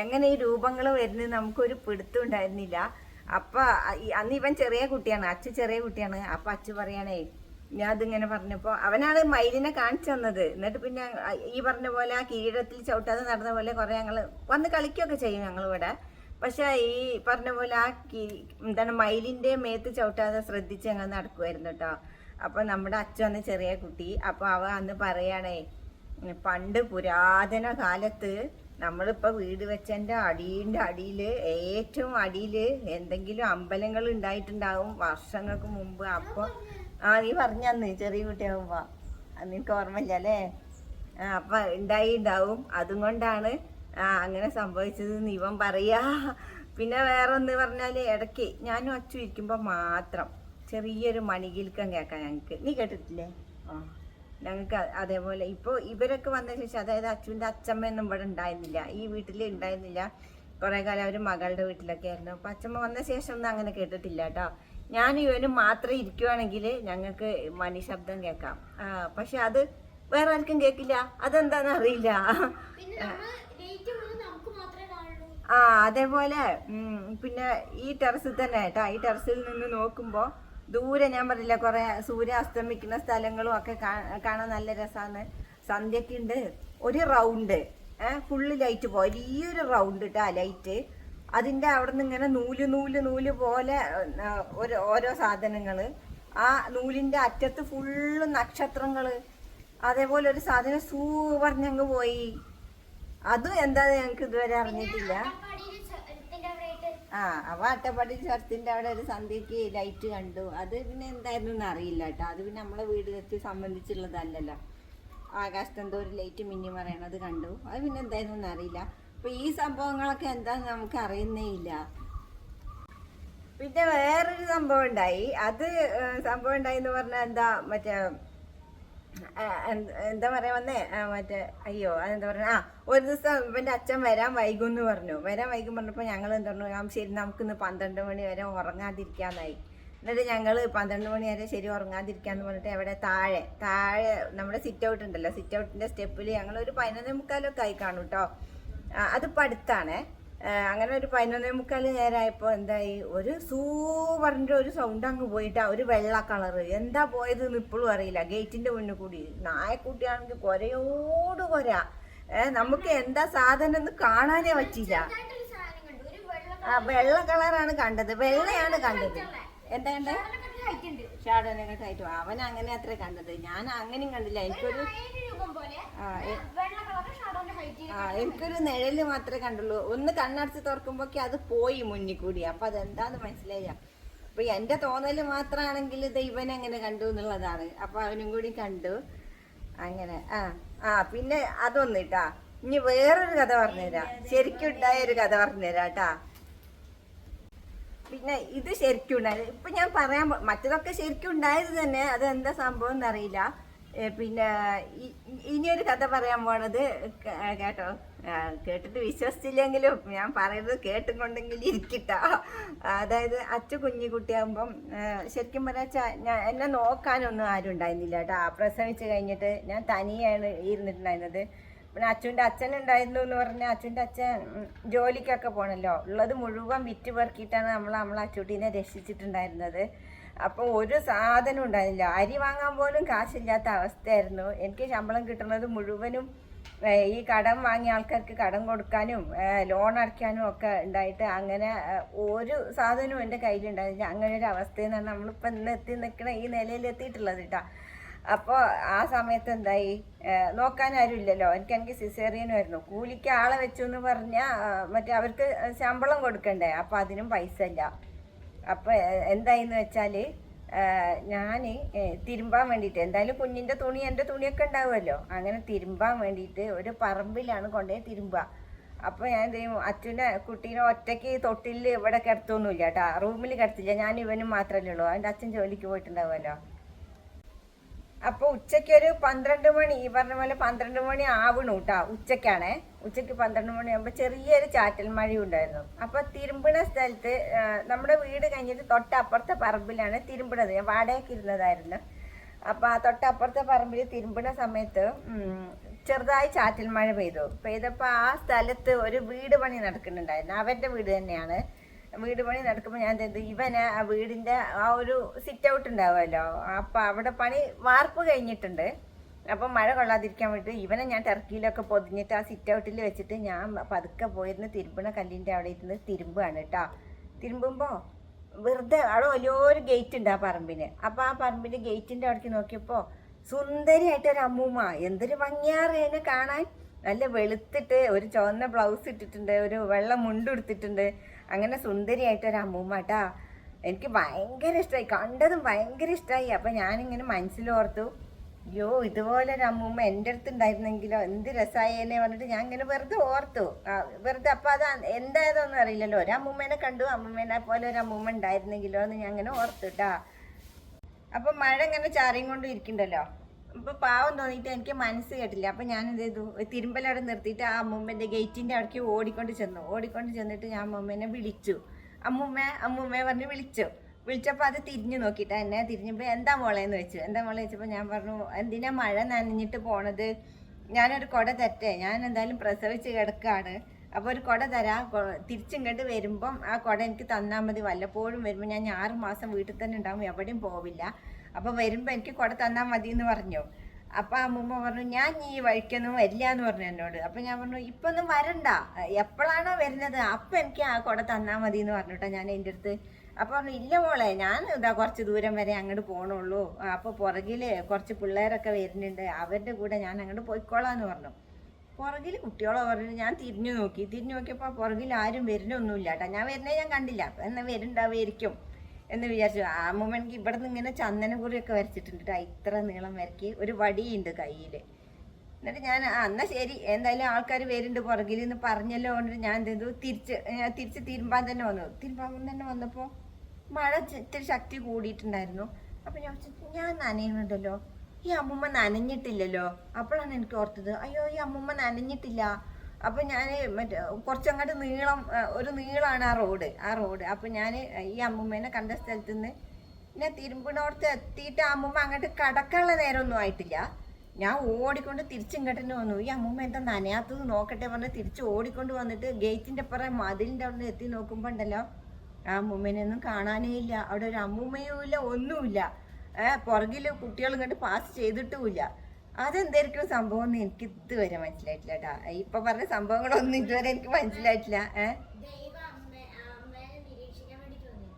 എങ്ങനെ ഈ രൂപങ്ങൾ വരുന്നത് നമുക്കൊരു പിടുത്തം ഉണ്ടായിരുന്നില്ല. അപ്പൊ അന്ന് ഇവൻ ചെറിയ കുട്ടിയാണ് അച്ഛൻ ചെറിയ കുട്ടിയാണ്. അപ്പൊ അച്ഛ പറയണേ ഞാൻ അതിങ്ങനെ പറഞ്ഞപ്പോ അവനാണ് മയിലിനെ കാണിച്ചു തന്നത്. എന്നിട്ട് പിന്നെ ഈ പറഞ്ഞ പോലെ ആ കിരീടത്തിൽ ചവിട്ടാതെ നടന്ന പോലെ കുറെ ഞങ്ങൾ വന്ന് കളിക്കുകയൊക്കെ ചെയ്യും ഞങ്ങളിവിടെ. പക്ഷെ ഈ പറഞ്ഞ പോലെ ആ കി- എന്താണ് മയിലിന്റെ മേത്ത് ചവിട്ടാതെ ശ്രദ്ധിച്ച് ഞങ്ങൾ നടക്കുമായിരുന്നു കേട്ടോ അപ്പൊ നമ്മുടെ അച്ഛൻ ചെറിയ കുട്ടി. അപ്പൊ അവ അന്ന് പറയണേ പണ്ട് പുരാതന കാലത്ത് നമ്മളിപ്പോ വീട് വെച്ചതിന്റെ അടിയുടെ അടിയിൽ ഏറ്റവും അടിയിൽ എന്തെങ്കിലും അമ്പലങ്ങൾ ഉണ്ടായിട്ടുണ്ടാവും വർഷങ്ങൾക്ക് മുമ്പ്. അപ്പോൾ ആ നീ പറഞ്ഞന്ന് ചെറിയ കുട്ടിയാകുമ്പോൾ അത് നിനക്ക് ഓർമ്മയില്ല അല്ലേ? അപ്പം ഉണ്ടായി ഉണ്ടാവും അതും കൊണ്ടാണ് അങ്ങനെ സംഭവിച്ചത് എന്ന് ഇവൻ പറയാ. പിന്നെ വേറെ ഒന്ന് പറഞ്ഞാൽ ഇടയ്ക്ക് ഞാനും അച്ചു ഇരിക്കുമ്പോൾ മാത്രം ചെറിയൊരു മണികിൽക്കം കേൾക്കാം ഞങ്ങൾക്ക് നീ കേട്ടിട്ടില്ലേ? ആ. ഞങ്ങൾക്ക് അതേപോലെ ഇപ്പോൾ ഇവരൊക്കെ വന്ന ശേഷം അതായത് അച്ഛന്റെ അച്ഛമ്മയൊന്നും ഇവിടെ ഉണ്ടായിരുന്നില്ല. ഈ വീട്ടിൽ ഉണ്ടായിരുന്നില്ല. കുറേ കാലം അവർ മകളുടെ വീട്ടിലൊക്കെ ആയിരുന്നു. അപ്പം അച്ഛമ്മ വന്ന ശേഷം ഒന്നും അങ്ങനെ കേട്ടിട്ടില്ല കേട്ടോ. ഞാൻ ഇവനും മാത്രം ഇരിക്കുവാണെങ്കിൽ ഞങ്ങൾക്ക് മണി ശബ്ദം കേൾക്കാം പക്ഷെ അത് വേറെ ആർക്കും കേൾക്കില്ല. അതെന്താന്ന് അറിയില്ല. ആ അതേപോലെ പിന്നെ ഈ ടെറസിൽ തന്നെ കേട്ടോ. ഈ ടെറസിൽ നിന്ന് നോക്കുമ്പോൾ ദൂരെ ഞാൻ പറഞ്ഞില്ല കുറെ സൂര്യ അസ്തമിക്കുന്ന സ്ഥലങ്ങളും ഒക്കെ കാണാൻ നല്ല രസമാണ് സന്ധ്യക്ക് ഉണ്ട് ഒരു റൗണ്ട്. ഫുള്ള് ലൈറ്റ് പോയി. വലിയൊരു റൗണ്ട് ഇട്ടാ ലൈറ്റ് അതിന്റെ അവിടെ നിന്ന് ഇങ്ങനെ നൂൽ നൂൽ നൂൽ പോലെ ഒരു ഓരോ സാധനങ്ങൾ. ആ നൂലിന്റെ അറ്റത്ത് ഫുള്ള് നക്ഷത്രങ്ങൾ അതേപോലെ ഒരു സാധനം സൂ പറഞ്ഞങ്ങ് പോയി. അതും എന്താ ഞങ്ങൾക്ക് ഇതുവരെ അറിഞ്ഞിട്ടില്ല. ആ അവ അട്ടപ്പാടി ചർച്ചിന്റെ അവിടെ ഒരു സന്ധ്യക്ക് ലൈറ്റ് കണ്ടു. അത് പിന്നെ എന്തായിരുന്നു എന്ന് അറിയില്ല കേട്ടോ. അത് പിന്നെ നമ്മളെ വീടിനത്തെ സംബന്ധിച്ചുള്ളതല്ലല്ലോ. ആകാശത്ത് എന്തോ ഒരു ലൈറ്റ് മിന്നി പറയണത് കണ്ടു. അത് പിന്നെ എന്തായിരുന്നു എന്ന് അറിയില്ല. അപ്പൊ ഈ സംഭവങ്ങളൊക്കെ എന്താന്ന് നമുക്ക് അറിയുന്നേ ഇല്ല. പിന്നെ വേറൊരു സംഭവം ഉണ്ടായി. അത് സംഭവം ഉണ്ടായി എന്ന് പറഞ്ഞാൽ എന്താ മറ്റേ എന്ത്- പറയാ വന്നേ? മറ്റേ അയ്യോ അതെന്താ പറയുക ആ ഒരു ദിവസം ഇവന്റെ അച്ഛൻ വരാൻ വൈകും എന്ന് പറഞ്ഞു. വരാൻ വൈകും പറഞ്ഞപ്പോൾ ഞങ്ങൾ എന്താ പറഞ്ഞു? ആ ശരി നമുക്കിന്ന് പന്ത്രണ്ട് മണി വരെ ഉറങ്ങാതിരിക്കാന്നായി. എന്നിട്ട് ഞങ്ങൾ പന്ത്രണ്ട് മണി വരെ ശരി ഉറങ്ങാതിരിക്കാന്ന് പറഞ്ഞിട്ട് എവിടെ? താഴെ. താഴെ നമ്മുടെ സിറ്റ് ഔട്ട് ഉണ്ടല്ലോ. സിറ്റ് ഔട്ടിന്റെ സ്റ്റെപ്പിൽ ഞങ്ങൾ ഒരു പതിനൊന്നേ മുക്കാലൊക്കെ ആയി കാണും കേട്ടോ അതിപ്പോൾ അങ്ങനെ ഒരു പതിനൊന്നേ മുക്കാൽ നേരമായപ്പോൾ എന്തായി? ഒരു സൂ പറഞ്ഞിട്ട് ഒരു സൗണ്ട് അങ്ങ് പോയിട്ടാ ഒരു വെള്ള കളർ എന്താ പോയത് എന്ന് ഇപ്പോഴും അറിയില്ല. ഗേറ്റിന്റെ മുന്നിൽ കൂടി. നായക്കുട്ടിയാണെങ്കിൽ കൊരയോട് കൊര. ഏ, നമുക്ക് എന്താ സാധനം എന്ന് കാണാനേ പറ്റില്ല ആ വെള്ള കളറാണ് കണ്ടത്. വെള്ളയാണ് കണ്ടത്. എന്താ കണ്ടേ? ഹൈറ്റ് ഉണ്ട് ഷാഡോനെക്കാട്ടായിട്ടും അവൻ അങ്ങനെ അത്ര കണ്ടത്. ഞാൻ അങ്ങനെയും കണ്ടില്ല. എനിക്കൊരു ആ, എനിക്കൊരു നിഴൽ മാത്രമേ കണ്ടുള്ളൂ. ഒന്ന് കണ്ണടച്ച് തുറക്കുമ്പോഴേക്ക് അത് പോയി മുന്നിൽ കൂടി. അപ്പൊ അതെന്താന്ന് മനസ്സിലായില്ല. അപ്പൊ എന്റെ തോന്നൽ മാത്രമാണെങ്കിൽ ദൈവൻ അങ്ങനെ കണ്ടു എന്നുള്ളതാണ്. അപ്പൊ അവനും കൂടി കണ്ടു. അങ്ങനെ ആ ആ പിന്നെ അതൊന്നിട്ടാ ഇനി വേറൊരു കഥ പറഞ്ഞുതരാം. ശരിക്കും ഉണ്ടായ ഒരു കഥ പറഞ്ഞുതരാം കേട്ടാ. പിന്നെ ഇത് ശരിക്കും ഉണ്ടായത്. ഇപ്പൊ ഞാൻ പറയാൻ മറ്റതൊക്കെ ശരിക്കും ഉണ്ടായത് തന്നെ അത് എന്താ സംഭവം എന്നറിയില്ല. പിന്നെ ഇനിയൊരു കഥ പറയാൻ പോണത് കേട്ടോ. കേട്ടിട്ട് വിശ്വസിച്ചില്ലെങ്കിലും ഞാൻ പറയുന്നത് കേട്ടും കൊണ്ടെങ്കിൽ ഇരിക്കട്ടോ. അതായത് അച്ഛ കുഞ്ഞു കുട്ടിയാകുമ്പം ശരിക്കും പറഞ്ഞാൽ ഞാൻ എന്നെ നോക്കാനൊന്നും ആരും ഉണ്ടായിരുന്നില്ല കേട്ടോ. പ്രസവിച്ച് കഴിഞ്ഞിട്ട് ഞാൻ തനിയാണ് ഇരുന്നിട്ടുണ്ടായിരുന്നത്. പിന്നെ അച്ഛന്റെ അച്ഛൻ ഉണ്ടായിരുന്നു എന്ന് പറഞ്ഞാൽ അച്ഛന്റെ അച്ഛൻ ജോലിക്കൊക്കെ പോകണല്ലോ ഉള്ളത് മുഴുവൻ വിറ്റ് പെറുക്കിയിട്ടാണ് നമ്മൾ നമ്മളെ അച്ചൂട്ടീനെ രക്ഷിച്ചിട്ടുണ്ടായിരുന്നത്. അപ്പോൾ ഒരു സാധനം ഉണ്ടായിരുന്നില്ല. അരി വാങ്ങാൻ പോലും കാശില്ലാത്ത അവസ്ഥയായിരുന്നു. എനിക്ക് ശമ്പളം കിട്ടുന്നത് മുഴുവനും ഈ കടം വാങ്ങിയ ആൾക്കാർക്ക് കടം കൊടുക്കാനും ലോൺ അടയ്ക്കാനും ഒക്കെ ഉണ്ടായിട്ട് അങ്ങനെ ഒരു സാധനവും എന്റെ കയ്യിലുണ്ടായിരുന്നില്ല. അങ്ങനെ ഒരു അവസ്ഥയിൽ നിന്നാണ് നമ്മളിപ്പോൾ ഇന്ന് എത്തി നിൽക്കണ ഈ നിലയിൽ എത്തിയിട്ടുള്ളത് കേട്ടോ അപ്പോൾ ആ സമയത്ത് എന്തായി? നോക്കാൻ ആരും ഇല്ലല്ലോ എനിക്കാണെങ്കിൽ സിസേറിയനുമായിരുന്നു കൂലിക്ക് ആളെ വെച്ചു എന്ന് പറഞ്ഞാൽ മറ്റേ അവർക്ക് ശമ്പളം കൊടുക്കണ്ടേ? അപ്പോൾ അതിനും പൈസ ഇല്ല. അപ്പോൾ എന്തായിന്ന് വെച്ചാൽ ഞാൻ തിരുമ്പാൻ വേണ്ടിയിട്ട് എന്തായാലും കുഞ്ഞിന്റെ തുണി എന്റെ തുണിയൊക്കെ ഉണ്ടാവുമല്ലോ. അങ്ങനെ തിരുമ്പാൻ വേണ്ടിയിട്ട് ഒരു പറമ്പിലാണ് കൊണ്ടുപോയി തിരുമ്പുക അപ്പോൾ ഞാൻ എന്ത് ചെയ്യും? അച്ഛന്റെ കുട്ടീനെ ഒറ്റയ്ക്ക് തൊട്ടിൽ ഇവിടെ കിടത്തൊന്നുമില്ല കേട്ടോ. റൂമിൽ കിടത്തില്ല. ഞാൻ ഇവനും മാത്രമല്ലേ ഉള്ളൂ. അവന്റെ അച്ഛൻ ജോലിക്ക് പോയിട്ടുണ്ടാവുമല്ലോ. അപ്പൊ ഉച്ചയ്ക്ക് ഒരു പന്ത്രണ്ട് മണി ഈ പറഞ്ഞ പോലെ പന്ത്രണ്ട് മണി ആവണു കേട്ടോ ഉച്ചക്കാണേ ഉച്ചയ്ക്ക് പന്ത്രണ്ട് മണിയാകുമ്പോ ചെറിയൊരു ചാറ്റൽ മഴ ഉണ്ടായിരുന്നു. അപ്പൊ തിരുമ്പണ സ്ഥലത്ത് നമ്മുടെ വീട് കഴിഞ്ഞിട്ട് തൊട്ടപ്പുറത്തെ പറമ്പിലാണ് തിരുമ്പണത്. ഞാൻ വാടകയ്ക്ക് ഇരുന്നതായിരുന്നു. അപ്പൊ ആ തൊട്ടപ്പുറത്തെ പറമ്പിൽ തിരുമ്പണ സമയത്ത് ചെറുതായി ചാറ്റൽ മഴ പെയ്തു. പെയ്തപ്പോ ആ സ്ഥലത്ത് ഒരു വീട് പണി നടക്കുന്നുണ്ടായിരുന്നു. അവന്റെ വീട് തന്നെയാണ്. വീട് പണി നടക്കുമ്പോൾ ഞാൻ എന്ത് ഇവനെ ആ വീടിന്റെ ആ ഒരു സിറ്റ് ഔട്ട് ഉണ്ടാവുമല്ലോ. അപ്പം അവിടെ പണി വാർപ്പ് കഴിഞ്ഞിട്ടുണ്ട്. അപ്പം മഴ കൊള്ളാതിരിക്കാൻ വേണ്ടി ഇവനെ ഞാൻ ടർക്കിയിലൊക്കെ പൊതിഞ്ഞിട്ട് ആ സിറ്റ് ഔട്ടിൽ വെച്ചിട്ട് ഞാൻ പതുക്കെ പോയിരുന്ന് തിരുമ്പണ കല്ലിന്റെ അവിടെ ഇരുന്ന് തിരുമ്പുകയാണ് കേട്ടോ തിരുമ്പുമ്പോൾ വെറുതെ അവിടെ വലിയൊരു ഗേറ്റ് ഉണ്ട് ആ പറമ്പിന്. അപ്പം ആ പറമ്പിന്റെ ഗേറ്റിന്റെ അവിടേക്ക് നോക്കിയപ്പോൾ സുന്ദരിയായിട്ട് ഒരു അമ്മൂമ്മ. എന്തൊരു ഭംഗിയാറ് എന്നെ കാണാൻ. നല്ല വെളുത്തിട്ട് ഒരു ചുവന്ന ബ്ലൗസ് ഇട്ടിട്ടുണ്ട് ഒരു വെള്ള മുണ്ട് എടുത്തിട്ടുണ്ട് അങ്ങനെ സുന്ദരിയായിട്ട് ഒരു അമ്മൂമ്മ ട്ടാ എനിക്ക് ഭയങ്കര ഇഷ്ടമായി കണ്ടതും ഭയങ്കര ഇഷ്ടമായി അപ്പം ഞാനിങ്ങനെ മനസ്സിലോർത്തു അയ്യോ ഇതുപോലെ ഒരു അമ്മൂമ്മ എന്റെ അടുത്ത് ഉണ്ടായിരുന്നെങ്കിലോ എന്ത് രസമായേനെ പറഞ്ഞിട്ട് ഞാൻ ഇങ്ങനെ വെറുതെ ഓർത്തു. വെറുതെ അപ്പം അത് എന്തായതൊന്നും അറിയില്ലല്ലോ. ഒരു അമ്മൂമ്മേനെ കണ്ടു അമ്മൂമ്മേനെ പോലെ ഒരു അമ്മൂമ്മ ഉണ്ടായിരുന്നെങ്കിലോ എന്ന് ഞാൻ അങ്ങനെ ഓർത്തു കേട്ടാ അപ്പം മഴ ഇങ്ങനെ ചാറിയും കൊണ്ടും ഇരിക്കണ്ടല്ലോ? അപ്പൊ പാവം തോന്നിയിട്ട് എനിക്ക് മനസ്സ് കേട്ടില്ല. അപ്പൊ ഞാൻ എന്ത് ചെയ്തു തിരുമ്പലവിടെ നിർത്തിയിട്ട് ആ അമ്മൂമ്മന്റെ ഗേറ്റിന്റെ അവിടേക്ക് ഓടിക്കൊണ്ട് ചെന്നു. ഓടിക്കൊണ്ട് ചെന്നിട്ട് ഞാൻ അമ്മൂമ്മേനെ വിളിച്ചു. അമ്മൂമ്മ അമ്മൂമ്മ പറഞ്ഞ് വിളിച്ചു. വിളിച്ചപ്പോൾ അത് തിരിഞ്ഞു നോക്കിയിട്ട് എന്നെ തിരിഞ്ഞപ്പോൾ എന്താ മോളേന്ന് വെച്ചു. എന്താ മോളെ വെച്ചപ്പോൾ ഞാൻ പറഞ്ഞു എന്തിനാ മഴ നനഞ്ഞിട്ട് പോണത്? ഞാനൊരു കുട തെറ്റേ. ഞാൻ എന്തായാലും പ്രസവിച്ച് കിടക്കാണ്. അപ്പോൾ ഒരു കുട തരാ. തിരിച്ചിങ്ങോട്ട് വരുമ്പം ആ കുട എനിക്ക് തന്നാൽ മതി. വല്ലപ്പോഴും വരുമ്പോൾ ഞാൻ ആറ് മാസം വീട്ടിൽ തന്നെ ഉണ്ടാകും എവിടെയും പോവില്ല. അപ്പോൾ വരുമ്പോൾ എനിക്ക് കുട തന്നാൽ മതി എന്ന് പറഞ്ഞു. അപ്പോൾ അമ്മൂമ്മ പറഞ്ഞു ഞാൻ ഈ വഴിക്കൊന്നും വരില്ല എന്ന് പറഞ്ഞു എന്നോട്. അപ്പൊ ഞാൻ പറഞ്ഞു ഇപ്പം ഒന്നും വരണ്ട. എപ്പോഴാണോ വരുന്നത്? അപ്പം എനിക്ക് ആ കൊട തന്നാൽ മതി എന്ന് പറഞ്ഞിട്ടോ ഞാൻ എന്റെ അടുത്ത്. അപ്പോൾ പറഞ്ഞു ഇല്ല മോളെ ഞാൻ ഇതാ കുറച്ച് ദൂരം വരെ അങ്ങോട്ട് പോകണുള്ളൂ അപ്പോൾ പുറകിൽ കുറച്ച് പിള്ളേരൊക്കെ വരുന്നുണ്ട്. അവരുടെ കൂടെ ഞാൻ അങ്ങോട്ട് പോയിക്കോളാന്ന് പറഞ്ഞു. പുറകിൽ കുട്ടികളോ പറഞ്ഞു ഞാൻ തിരിഞ്ഞു നോക്കി. തിരിഞ്ഞു നോക്കിയപ്പോൾ പുറകിൽ ആരും വരുന്നൊന്നുമില്ല കേട്ടോ ഞാൻ വരുന്നേ ഞാൻ കണ്ടില്ല. അപ്പം എന്നാൽ വരുന്നുണ്ടാവുമായിരിക്കും എന്ന് വിചാരിച്ചു. എനിക്ക് ഇവിടെ നിന്ന് ഇങ്ങനെ ചന്ദനക്കുറിയൊക്കെ വരച്ചിട്ടുണ്ട് ട്ടോ. ഇത്ര നീളം വരക്കി ഒരു വടിയുണ്ട് കയ്യിൽ എന്നിട്ട് ഞാൻ എന്നാൽ ശരി. എന്തായാലും ആൾക്കാർ വരുന്നുണ്ട് പുറകിൽ നിന്ന് പറഞ്ഞല്ലോ കൊണ്ട് ഞാൻ എന്ത് ചെയ്തു? തിരിച്ച് തിരിച്ച് തിരുമ്പാൻ തന്നെ വന്നു. തിരുമ്പാൻ തന്നെ വന്നപ്പോൾ മഴ ഇത്തിരി ശക്തി കൂടിയിട്ടുണ്ടായിരുന്നു. അപ്പം ഞാൻ ഞാൻ നനയുന്നുണ്ടല്ലോ. ഈ അമ്മൂമ്മ നനഞ്ഞിട്ടില്ലല്ലോ. അപ്പോഴാണ് എനിക്ക് ഓർത്തത് അയ്യോ ഈ അമ്മൂമ്മ നനഞ്ഞിട്ടില്ല. അപ്പം ഞാൻ മറ്റേ കുറച്ചങ്ങോട്ട് നീളം ഒരു നീളാണ് ആ റോഡ് ആ റോഡ്. അപ്പോൾ ഞാൻ ഈ അമ്മൂമ്മേനെ കണ്ട സ്ഥലത്ത് നിന്ന് ഞാൻ തിരുമ്പിനോടത്ത് എത്തിയിട്ട് അമ്മൂമ്മ അങ്ങോട്ട് കടക്കാനുള്ള നേരമൊന്നും ആയിട്ടില്ല. ഞാൻ ഓടിക്കൊണ്ട് തിരിച്ചിങ്ങോട്ട് തന്നെ വന്നു. ഈ അമ്മൂമ്മ എന്താ നനയാത്തത് നോക്കട്ടെ പറഞ്ഞ് തിരിച്ച് ഓടിക്കൊണ്ട് വന്നിട്ട് ഗേറ്റിന്റെ പുറം മതിലിന്റെ അവിടെ എത്തി നോക്കുമ്പോൾ ഉണ്ടല്ലോ ആ അമ്മൂമ്മേനെയൊന്നും കാണാനേ ഇല്ല. അവിടെ ഒരു അമ്മൂമ്മയും ഇല്ല ഒന്നുമില്ല. ഏഹ് പുറകിൽ കുട്ടികൾ ഇങ്ങോട്ട് പാസ് ചെയ്തിട്ടുമില്ല അതെന്തായിരിക്കും സംഭവം എന്ന് എനിക്ക് ഇതുവരെ മനസ്സിലായിട്ടില്ല കേട്ടാ ഇപ്പൊ പറഞ്ഞ സംഭവങ്ങളൊന്നും ഇതുവരെ എനിക്ക് മനസ്സിലായിട്ടില്ല. ഏഹ്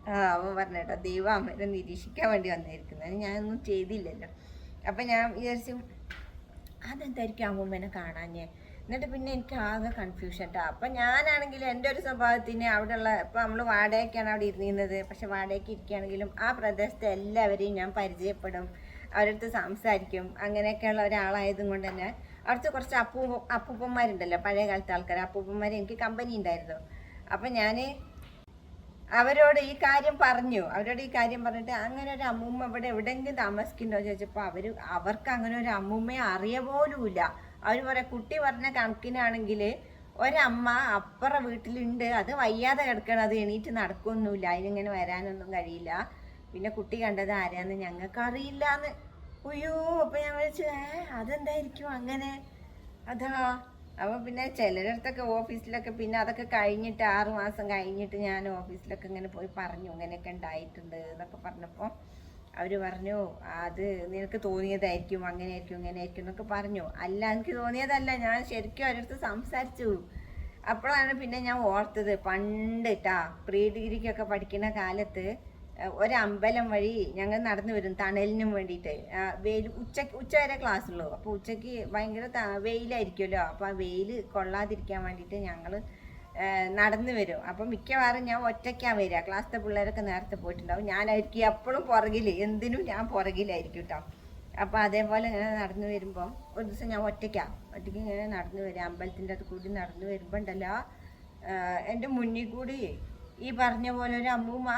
ആ അവൻ പറഞ്ഞ കേട്ടോ ദൈവം അമ്മേനെ നിരീക്ഷിക്കാൻ വേണ്ടി വന്നിരിക്കുന്നത് ഞാനൊന്നും ചെയ്തില്ലല്ലോ. അപ്പം ഞാൻ വിചാരിച്ചു അതെന്തായിരിക്കും അമ്മൂമ്മേനെ കാണാഞ്ഞേ? എന്നിട്ട് പിന്നെ എനിക്ക് ആകെ കൺഫ്യൂഷൻ കേട്ടോ അപ്പം ഞാനാണെങ്കിൽ എന്റെ ഒരു സ്വഭാവത്തിന് അവിടെയുള്ള ഇപ്പം നമ്മൾ വാടകയ്ക്കാണ് അവിടെ ഇരുന്നിരുന്നത്. പക്ഷെ വാടകയ്ക്ക് ഇരിക്കുകയാണെങ്കിലും ആ പ്രദേശത്തെ എല്ലാവരെയും ഞാൻ പരിചയപ്പെടും. അവരടുത്ത് സംസാരിക്കും. അങ്ങനെയൊക്കെയുള്ള ഒരാളായതും കൊണ്ട് തന്നെ അവിടുത്തെ കുറച്ച് അപ്പൂ അപ്പൂപ്പന്മാരുണ്ടല്ലോ പഴയ കാലത്തെ ആൾക്കാർ അപ്പൂപ്പന്മാർ എനിക്ക് കമ്പനി ഉണ്ടായിരുന്നു അപ്പം ഞാൻ അവരോട് ഈ കാര്യം പറഞ്ഞു. അവരോട് ഈ കാര്യം പറഞ്ഞിട്ട് അങ്ങനെ ഒരു അമ്മൂമ്മ ഇവിടെ എവിടെയെങ്കിലും താമസിക്കുന്നുണ്ടോ ചോദിച്ചപ്പോൾ അവർ അവർക്ക് അങ്ങനെ ഒരു അമ്മൂമ്മയെ അറിയ പോലുമില്ല അവർ പറയാം കുട്ടി പറഞ്ഞ കണക്കിനാണെങ്കിൽ ഒരമ്മ അപ്പുറ വീട്ടിലുണ്ട്. അത് വയ്യാതെ കിടക്കണം അത് എണീറ്റ് നടക്കൊന്നുമില്ല. അതിനിങ്ങനെ വരാനൊന്നും കഴിയില്ല. പിന്നെ കുട്ടി കണ്ടത് ആരാന്ന് ഞങ്ങൾക്ക് അറിയില്ലാന്ന് അയ്യോ അപ്പം ഞാൻ വിളിച്ചു ഏ അതെന്തായിരിക്കും അങ്ങനെ? അതാ. അപ്പോൾ പിന്നെ ചിലരടുത്തൊക്കെ ഓഫീസിലൊക്കെ പിന്നെ അതൊക്കെ കഴിഞ്ഞിട്ട് ആറു മാസം കഴിഞ്ഞിട്ട് ഞാൻ ഓഫീസിലൊക്കെ ഇങ്ങനെ പോയി പറഞ്ഞു ഇങ്ങനെയൊക്കെ ഉണ്ടായിട്ടുണ്ട് എന്നൊക്കെ പറഞ്ഞപ്പോൾ അവർ പറഞ്ഞു അത് നിനക്ക് തോന്നിയതായിരിക്കും അങ്ങനെ ആയിരിക്കും ഇങ്ങനെ ആയിരിക്കും എന്നൊക്കെ പറഞ്ഞു. അല്ല എനിക്ക് തോന്നിയതല്ല ഞാൻ ശരിക്കും അവരടുത്ത് സംസാരിച്ചു. അപ്പോഴാണ് പിന്നെ ഞാൻ ഓർത്തത് പണ്ട് ട്ടാ പ്രീ ഡിഗ്രിക്കൊക്കെ പഠിക്കുന്ന കാലത്ത് ഒരമ്പലം വഴി ഞങ്ങൾ നടന്നു വരും തണലിനും വേണ്ടിയിട്ട്. വെയിൽ ഉച്ചയ്ക്ക് ഉച്ച വരെ ക്ലാസ് ഉള്ളൂ അപ്പോൾ ഉച്ചയ്ക്ക് ഭയങ്കര വെയിലായിരിക്കുമല്ലോ. അപ്പോൾ ആ വെയിൽ കൊള്ളാതിരിക്കാൻ വേണ്ടിയിട്ട് ഞങ്ങൾ നടന്നു വരും. അപ്പം മിക്കവാറും ഞാൻ ഒറ്റയ്ക്കാണ് വരിക. ക്ലാസ്സിലെ പിള്ളേരൊക്കെ നേരത്തെ പോയിട്ടുണ്ടാവും. ഞാനായിരിക്കും എപ്പോഴും പുറകിൽ എന്തിനും ഞാൻ പുറകിലായിരിക്കും കേട്ടോ അപ്പോൾ അതേപോലെ ഇങ്ങനെ നടന്നു വരുമ്പോൾ ഒരു ദിവസം ഞാൻ ഒറ്റയ്ക്കാണ് ഒറ്റയ്ക്ക് ഇങ്ങനെ നടന്നു വരിക അമ്പലത്തിന്റെ അത് കൂടി നടന്നു വരുമ്പോൾ ഉണ്ടല്ലോ എന്റെ മുന്നിൽ കൂടി ഈ പറഞ്ഞ പോലെ ഒരു അമ്മൂമ്മ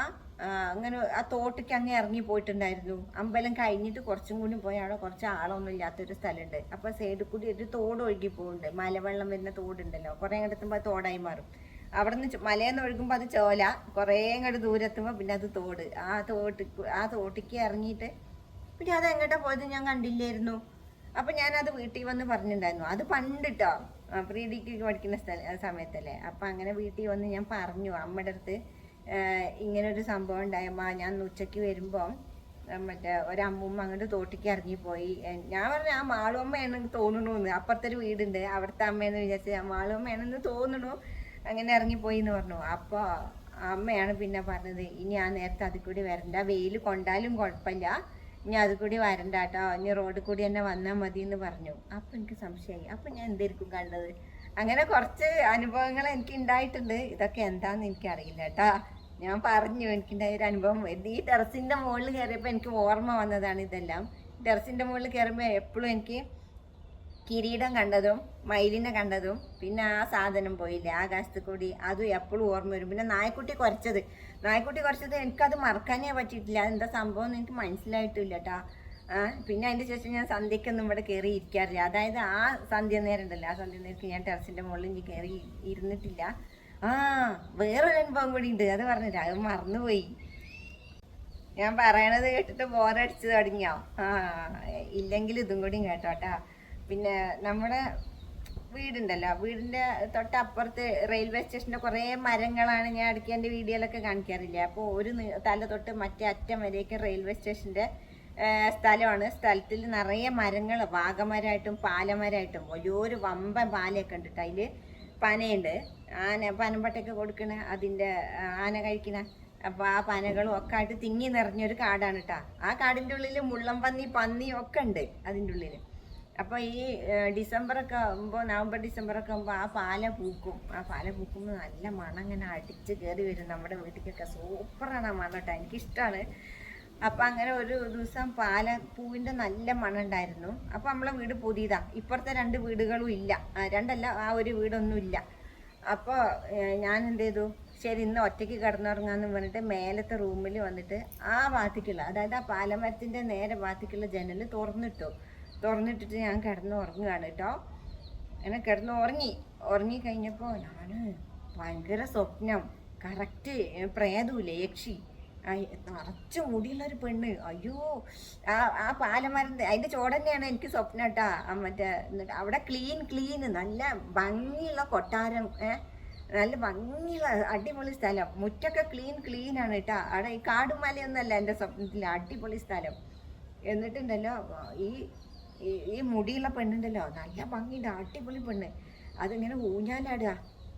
അങ്ങനെ ആ തോട്ടിക്ക് അങ്ങ് ഇറങ്ങി പോയിട്ടുണ്ടായിരുന്നു. അമ്പലം കഴിഞ്ഞിട്ട് കുറച്ചും കൂടി പോയി അവിടെ കുറച്ച് ആളൊന്നും ഇല്ലാത്തൊരു സ്ഥലമുണ്ട്. അപ്പോൾ സൈഡിൽ കൂടി ഒരു തോട് ഒഴുകി പോകുന്നുണ്ട് മലവെള്ളം വരുന്ന തോടുണ്ടല്ലോ. കുറേ അങ്ങോട്ട് എത്തുമ്പോൾ തോടായി മാറും. അവിടെ നിന്ന് മലയെന്ന് ഒഴുകുമ്പോൾ അത് ചോല. കുറേ അങ്ങോട്ട് ദൂരെത്തുമ്പോൾ പിന്നെ അത് തോട്. ആ തോട്ട് ആ തോട്ടിക്ക് ഇറങ്ങിയിട്ട് പിന്നെ അത് എങ്ങോട്ടാ പോയത് ഞാൻ കണ്ടില്ലായിരുന്നു. അപ്പം ഞാനത് വീട്ടിൽ വന്ന് പറഞ്ഞിട്ടുണ്ടായിരുന്നു. അത് പണ്ടിട്ടോ പ്രീതിക്ക് പഠിക്കുന്ന സ്ഥല സമയത്തല്ലേ. അപ്പം അങ്ങനെ വീട്ടിൽ വന്ന് ഞാൻ പറഞ്ഞു അമ്മയുടെ അടുത്ത് ആഹ് ഇങ്ങനെ ഒരു സംഭവം ഉണ്ടായമ്മ. ഞാൻ ഉച്ചയ്ക്ക് വരുമ്പം മറ്റേ ഒരമ്മൂമ്മ അങ്ങോട്ട് തോട്ടിക്ക് ഇറങ്ങിപ്പോയി. പോയി ഞാൻ പറഞ്ഞു ആ മാളുമ്മയാണെന്ന് തോന്നുന്നു എന്ന് അപ്പുറത്തെ ഒരു വീടുണ്ട്. അവിടുത്തെ അമ്മയെന്ന് വിചാരിച്ച് ആ മാളുമ്മയാണെന്ന് തോന്നണു. അങ്ങനെ ഇറങ്ങിപ്പോയി എന്ന് പറഞ്ഞു. അപ്പോൾ അമ്മയാണ് പിന്നെ പറഞ്ഞത് ഇനി ആ നേരത്തെ അതിൽ കൂടി വരണ്ട. വെയിൽ കൊണ്ടാലും കുഴപ്പമില്ല. ഇനി അത് കൂടി വരണ്ട കേട്ടോ. ഇനി റോഡിൽ കൂടി തന്നെ വന്നാൽ മതി എന്ന് പറഞ്ഞു. അപ്പം എനിക്ക് സംശയമായി. അപ്പം ഞാൻ എന്തായിരിക്കും കണ്ടത്? അങ്ങനെ കുറച്ച് അനുഭവങ്ങൾ എനിക്ക് ഉണ്ടായിട്ടുണ്ട്. ഇതൊക്കെ എന്താണെന്ന് എനിക്കറിയില്ല കേട്ടോ. ഞാൻ പറഞ്ഞു എനിക്കുണ്ടായ ഒരു അനുഭവം. ഈ ടെറസിന്റെ മുകളിൽ കയറിയപ്പോൾ എനിക്ക് ഓർമ്മ വന്നതാണ് ഇതെല്ലാം. ടെറസിന്റെ മുകളിൽ കയറുമ്പോൾ എപ്പോഴും എനിക്ക് കിരീടം കണ്ടതും മയിലിനെ കണ്ടതും പിന്നെ ആ സാധനം പോയില്ലേ ആകാശത്ത് കൂടി. അതും എപ്പോഴും ഓർമ്മ വരും. പിന്നെ നായ്ക്കുട്ടി കുറച്ചത്. നായ്ക്കുട്ടി കുറച്ചത് എനിക്കത് മറക്കാനേ പറ്റിയിട്ടില്ല. അതെന്താ സംഭവം എന്ന് എനിക്ക് മനസ്സിലായിട്ടില്ല കേട്ടാ പിന്നെ അതിന്റെ ശേഷം ഞാൻ സന്ധ്യക്കൊന്നും ഇവിടെ കയറി ഇരിക്കാറില്ല അതായത് ആ സന്ധ്യ നേരം ഉണ്ടല്ലോ ആ സന്ധ്യ നേരത്ത് ഞാൻ ടെറസിന്റെ മുകളിൽ കയറി ഇരുന്നിട്ടില്ല. ആ വേറൊരു അനുഭവം കൂടി ഉണ്ട്. അത് പറഞ്ഞില്ല അത് മറന്നുപോയി. ഞാൻ പറയണത് കേട്ടിട്ട് ബോറടിച്ച് തുടങ്ങിയോ? ആ ഇല്ലെങ്കിൽ ഇതും കൂടിയും കേട്ടോട്ടാ പിന്നെ നമ്മുടെ വീടുണ്ടല്ലോ. വീടിന്റെ തൊട്ടപ്പുറത്ത് റെയിൽവേ സ്റ്റേഷന്റെ കുറേ മരങ്ങളാണ് ഞാൻ ഇടയ്ക്ക് എന്റെ വീഡിയോയിലൊക്കെ കാണിക്കാറില്ലേ. അപ്പോൾ ഒരു തല തൊട്ട് മറ്റേ അറ്റം വരെയൊക്കെ റെയിൽവേ സ്റ്റേഷന്റെ സ്ഥലമാണ്. സ്ഥലത്തിൽ നിറയെ മരങ്ങൾ വാഗമരമായിട്ടും പാലമരമായിട്ടും വലിയൊരു വമ്പൻ പാലയൊക്കെ ഉണ്ട് അതിൽ പനയുണ്ട്. ആന പനമ്പട്ടയ്ക്ക് കൊടുക്കണ അതിന്റെ ആന കഴിക്കണ. അപ്പോൾ ആ പനകളും ഒക്കെ ആയിട്ട് തിങ്ങി നിറഞ്ഞൊരു കാടാണ് കേട്ടോ ആ കാടിന്റെ ഉള്ളിൽ മുള്ളം പന്നി പന്നി ഒക്കെ ഉണ്ട് അതിന്റെ ഉള്ളിൽ അപ്പോൾ ഈ ഡിസംബറൊക്കെ ആകുമ്പോൾ നവംബർ ഡിസംബറൊക്കെ ആകുമ്പോൾ ആ പാല പൂക്കും. ആ പാല പൂക്കുമ്പോൾ നല്ല മണം ഇങ്ങനെ അടിച്ച് കയറി വരും. നമ്മുടെ വീട്ടിലേക്കൊക്കെ സൂപ്പറാണ് ആ മണം കേട്ടോ എനിക്കിഷ്ടമാണ് അപ്പം അങ്ങനെ ഒരു ദിവസം പാല പൂവിന്റെ നല്ല മണം ഉണ്ടായിരുന്നു. അപ്പം നമ്മളെ വീട് പുതിയതാ. ഇപ്പുറത്തെ രണ്ട് വീടുകളും ഇല്ല. രണ്ടല്ല ആ ഒരു വീടൊന്നും ഇല്ല. അപ്പോൾ ഞാൻ എന്ത് ചെയ്തു? ശരി ഇന്ന് ഒറ്റയ്ക്ക് കിടന്നുറങ്ങാന്ന് പറഞ്ഞിട്ട് മേലത്തെ റൂമിൽ വന്നിട്ട് ആ ഭാഗത്തേക്കുള്ള അതായത് ആ പാലമരത്തിന്റെ നേരെ ഭാഗത്തേക്കുള്ള ജനൽ തുറന്നിട്ടു. തുറന്നിട്ടിട്ട് ഞാൻ കിടന്ന് ഉറങ്ങുകയാണ് കേട്ടോ. അങ്ങനെ കിടന്ന് ഉറങ്ങി. ഉറങ്ങി കഴിഞ്ഞപ്പോൾ ഞാൻ ഭയങ്കര സ്വപ്നം. കറക്റ്റ് പ്രേതമില്ലേ യക്ഷി? നിറച്ച് മുടിയുള്ളൊരു പെണ്ണ്. അയ്യോ ആ ആ പാലമരന്റെ അതിന്റെ ചോട് തന്നെയാണ് എനിക്ക് സ്വപ്നം കേട്ടാ. മറ്റേ എന്നിട്ട് അവിടെ ക്ലീൻ ക്ലീൻ നല്ല ഭംഗിയുള്ള കൊട്ടാരം ഏ? നല്ല ഭംഗിയുള്ള അടിപൊളി സ്ഥലം. മുറ്റൊക്കെ ക്ലീൻ ക്ലീൻ ആണ് കേട്ടാ. അവിടെ ഈ കാടുമലയൊന്നുമല്ല എന്റെ സ്വപ്നത്തിൽ അടിപൊളി സ്ഥലം. എന്നിട്ടുണ്ടല്ലോ ഈ- ഈ മുടിയുള്ള പെണ്ണുണ്ടല്ലോ. നല്ല ഭംഗിയുണ്ട് അടിപൊളി പെണ്ണ്. അതിങ്ങനെ ഊഞ്ഞാലാടുക.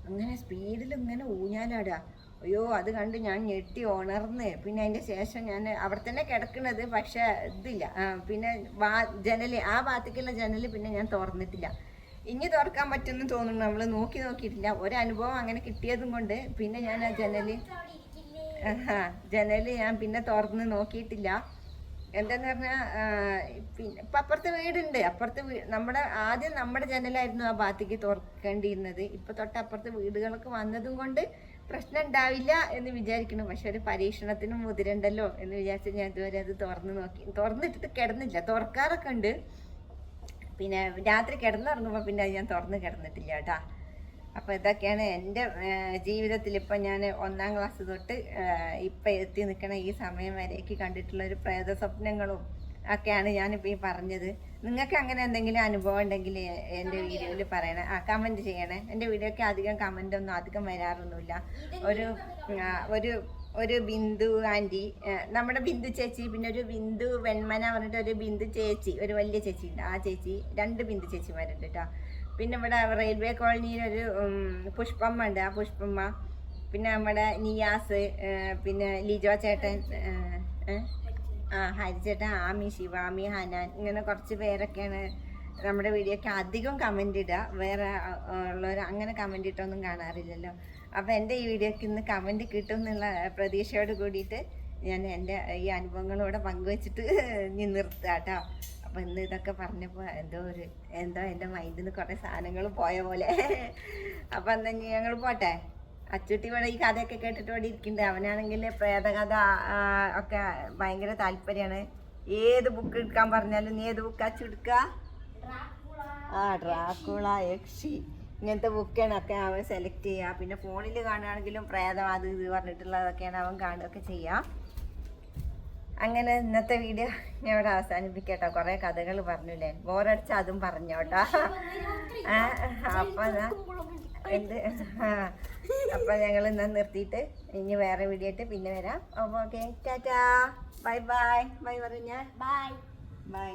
അങ്ങനെ സ്പീഡിൽ ഇങ്ങനെ ഊഞ്ഞാലാടുക. അയ്യോ അത് കണ്ട് ഞാൻ ഞെട്ടി ഉണർന്ന്. പിന്നെ അതിന്റെ ശേഷം ഞാൻ അവിടെ തന്നെ കിടക്കണത് പക്ഷേ ഇതില്ല. പിന്നെ വാ ജനൽ ആ ഭാഗത്തേക്കുള്ള ജനൽ പിന്നെ ഞാൻ തുറന്നിട്ടില്ല. ഇനി തുറക്കാൻ പറ്റുമെന്ന് തോന്നുന്നു. നമ്മൾ നോക്കി നോക്കിയിട്ടില്ല. ഒരനുഭവം അങ്ങനെ കിട്ടിയതും കൊണ്ട് പിന്നെ ഞാൻ ആ ജനൽ ജനൽ ഞാൻ പിന്നെ തുറന്ന് നോക്കിയിട്ടില്ല. എന്താന്ന് പറഞ്ഞാൽ പിന്നെ ഇപ്പം അപ്പുറത്തെ വീടുണ്ട്. അപ്പുറത്തെ നമ്മുടെ ആദ്യം നമ്മുടെ ജനലായിരുന്നു ആ ഭാഗത്തേക്ക് തുറക്കേണ്ടിയിരുന്നത്. ഇപ്പം തൊട്ടപ്പുറത്തെ വീടുകളൊക്കെ വന്നതും കൊണ്ട് പ്രശ്നം ഉണ്ടാവില്ല എന്ന് വിചാരിക്കണം. പക്ഷെ ഒരു പരീക്ഷണത്തിന് മുതിരണ്ടല്ലോ എന്ന് വിചാരിച്ച് ഞാൻ ഇതുവരെ അത് തുറന്നു നോക്കി. തുറന്നിട്ടിട്ട് കിടന്നില്ല. തുറക്കാറൊക്കെ ഉണ്ട്. പിന്നെ രാത്രി കിടന്നുറങ്ങുമ്പോൾ പിന്നെ അത് ഞാൻ തുറന്ന് കിടന്നിട്ടില്ല കേട്ടാ. അപ്പോൾ ഇതൊക്കെയാണ് എന്റെ ജീവിതത്തിൽ ഇപ്പം ഞാൻ ഒന്നാം ക്ലാസ് തൊട്ട് ഇപ്പം എത്തി നിൽക്കണ ഈ സമയം വരേക്ക് കണ്ടിട്ടുള്ള ഒരു പ്രേത സ്വപ്നങ്ങളും ഒക്കെയാണ് ഞാനിപ്പോൾ ഈ പറഞ്ഞത്. നിങ്ങൾക്ക് അങ്ങനെ എന്തെങ്കിലും അനുഭവം ഉണ്ടെങ്കിൽ എന്റെ വീഡിയോയിൽ പറയണേ. ആ കമന്റ് ചെയ്യണേ. എന്റെ വീഡിയോയ്ക്ക് അധികം കമന്റ് ഒന്നും അധികം വരാറൊന്നുമില്ല. ഒരു ഒരു ഒരു ബിന്ദു ആന്റി നമ്മുടെ ബിന്ദു ചേച്ചി പിന്നെ ഒരു ബിന്ദു വെൺമന പറഞ്ഞിട്ട് ഒരു ബിന്ദു ചേച്ചി ഒരു വലിയ ചേച്ചി ഉണ്ട്. ആ ചേച്ചി രണ്ട് ബിന്ദു ചേച്ചിമാരുണ്ട് കേട്ടോ പിന്നെ ഇവിടെ റെയിൽവേ കോളനിയിൽ ഒരു പുഷ്പമ്മ ഉണ്ട്. ആ പുഷ്പമ്മ പിന്നെ നമ്മുടെ നിയാസ് പിന്നെ ലിജോ ചേട്ടൻ ഏഹ്? ആ ഹരിചേട്ടൻ ആമി ശിവാമി ഹനാൻ ഇങ്ങനെ കുറച്ച് പേരൊക്കെയാണ് നമ്മുടെ വീഡിയോക്ക് അധികം കമന്റ് ഇടുക. വേറെ ഉള്ളവർ അങ്ങനെ കമന്റ് ഇട്ടൊന്നും കാണാറില്ലല്ലോ. അപ്പോൾ എന്റെ ഈ വീഡിയോക്ക് ഇന്ന് കമന്റ് കിട്ടും എന്നുള്ള പ്രതീക്ഷയോട് കൂടിയിട്ട് ഞാൻ എന്റെ ഈ അനുഭവങ്ങളോടെ പങ്കുവച്ചിട്ട് ഇനി നിർത്തുക കേട്ടോ. അപ്പോൾ ഇന്ന് ഇതൊക്കെ പറഞ്ഞപ്പോൾ എന്തോ ഒരു എന്തോ എന്റെ മൈൻഡിൽ നിന്ന് കുറേ സാധനങ്ങൾ പോയ പോലെ. അപ്പോൾ എന്നാൽ ഞങ്ങൾ പോട്ടെ? അച്ചുട്ടി ഇവിടെ ഈ കഥയൊക്കെ കേട്ടിട്ട് ഇവിടെ ഇരിക്കുന്നുണ്ട് അവനാണെങ്കിൽ പ്രേതകഥ ഒക്കെ ഭയങ്കര താല്പര്യമാണ്. ഏത് ബുക്ക് എടുക്കാൻ പറഞ്ഞാലും നീ ഏത് ബുക്ക് അച്ചു എടുക്കുക ആ ഡ്രാക്കുള യക്ഷി ഇങ്ങനത്തെ ബുക്കാണ് ഒക്കെ അവൻ സെലക്ട് ചെയ്യുക. പിന്നെ ഫോണിൽ കാണുകയാണെങ്കിലും പ്രേതം അത് ഇത് പറഞ്ഞിട്ടുള്ളതൊക്കെയാണ് അവൻ കാണുകയൊക്കെ ചെയ്യുക. അങ്ങനെ ഇന്നത്തെ വീഡിയോ ഞാൻ ഇവിടെ അവസാനിപ്പിക്കട്ടോ കുറേ കഥകൾ പറഞ്ഞില്ലേ? ബോറടിച്ച അതും പറഞ്ഞോട്ടോ. അപ്പം എന്ത്? ആ അപ്പം ഞങ്ങൾ ഇന്ന് നിർത്തിയിട്ട് ഇനി വേറെ വീഡിയോ ആയിട്ട് പിന്നെ വരാം. അപ്പോൾ okay tata. Bye bye bye പറഞ്ഞ. Bye bye